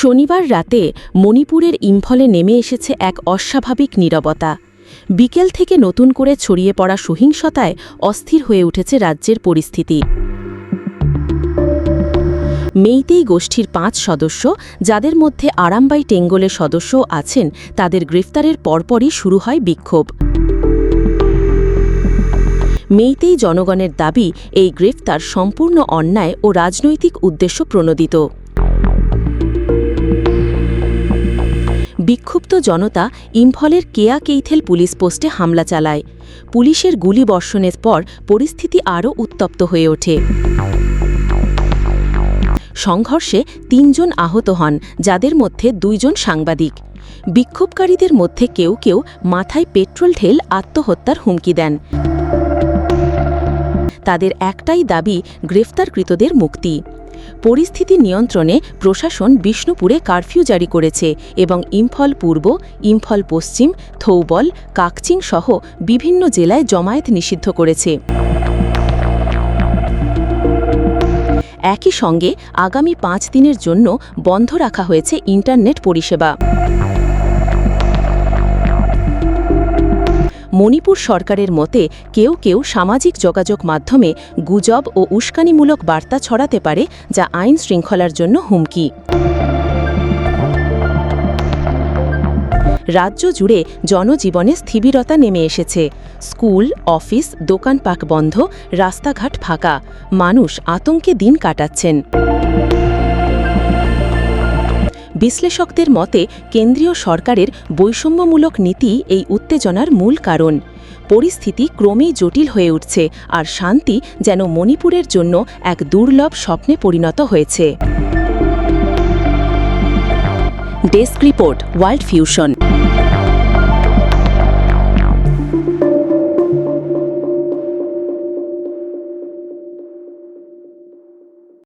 শনিবার রাতে মণিপুরের ইম্ফলে নেমে এসেছে এক অস্বাভাবিক নীরবতা। বিকেল থেকে নতুন করে ছড়িয়ে পড়া সহিংসতায় অস্থির হয়ে উঠেছে রাজ্যের পরিস্থিতি। মেইতেই গোষ্ঠীর পাঁচ সদস্য, যাদের মধ্যে আরামবাই টেঙ্গলের সদস্যও আছেন, তাদের গ্রেফতারের পরপরই শুরু হয় বিক্ষোভ। মেইতেই জনগণের দাবি, এই গ্রেফতার সম্পূর্ণ অন্যায় ও রাজনৈতিক উদ্দেশ্য প্রণোদিত। বিক্ষুব্ধ জনতা ইম্ফলের কেয়া কেইথেল পুলিশ পোস্টে হামলা চালায়। পুলিশের গুলি বর্ষণের পর পরিস্থিতি আরও উত্তপ্ত হয়ে ওঠে। সংঘর্ষে তিনজন আহত হন, যাদের মধ্যে দুইজন সাংবাদিক। বিক্ষোভকারীদের মধ্যে কেউ কেউ মাথায় পেট্রোল ঢেল আত্মহত্যার হুমকি দেন। তাদের একটাই দাবি, গ্রেফতারকৃতদের মুক্তি। পরিস্থিতি নিয়ন্ত্রণে প্রশাসন বিষ্ণুপুরে কারফিউ জারি করেছে এবং ইম্ফল পূর্ব, ইম্ফল পশ্চিম, থৌবল, কাকচিং সহ বিভিন্ন জেলায় জমায়েত নিষিদ্ধ করেছে। একই সঙ্গে আগামী পাঁচ দিনের জন্য বন্ধ রাখা হয়েছে ইন্টারনেট পরিষেবা। মণিপুর সরকারের মতে কেউ কেউ সামাজিক যোগাযোগ মাধ্যমে গুজব ও উস্কানিমূলক বার্তা ছড়াতে পারে, যা আইন শৃঙ্খলার জন্য হুমকি। রাজ্য জুড়ে জনজীবনে স্থিবিরতা নেমে এসেছে। স্কুল, অফিস, দোকানপাট বন্ধ, রাস্তাঘাট ফাঁকা। মানুষ আতঙ্কে দিন কাটাচ্ছেন। বিশ্লেষকদের মতে, কেন্দ্রীয় সরকারের বৈষম্যমূলক নীতি এই উত্তেজনার মূল কারণ। পরিস্থিতি ক্রমেই জটিল হয়ে উঠছে আর শান্তি যেন মণিপুরের জন্য এক দুর্লভ স্বপ্নে পরিণত হয়েছে। Desk report, world fusion.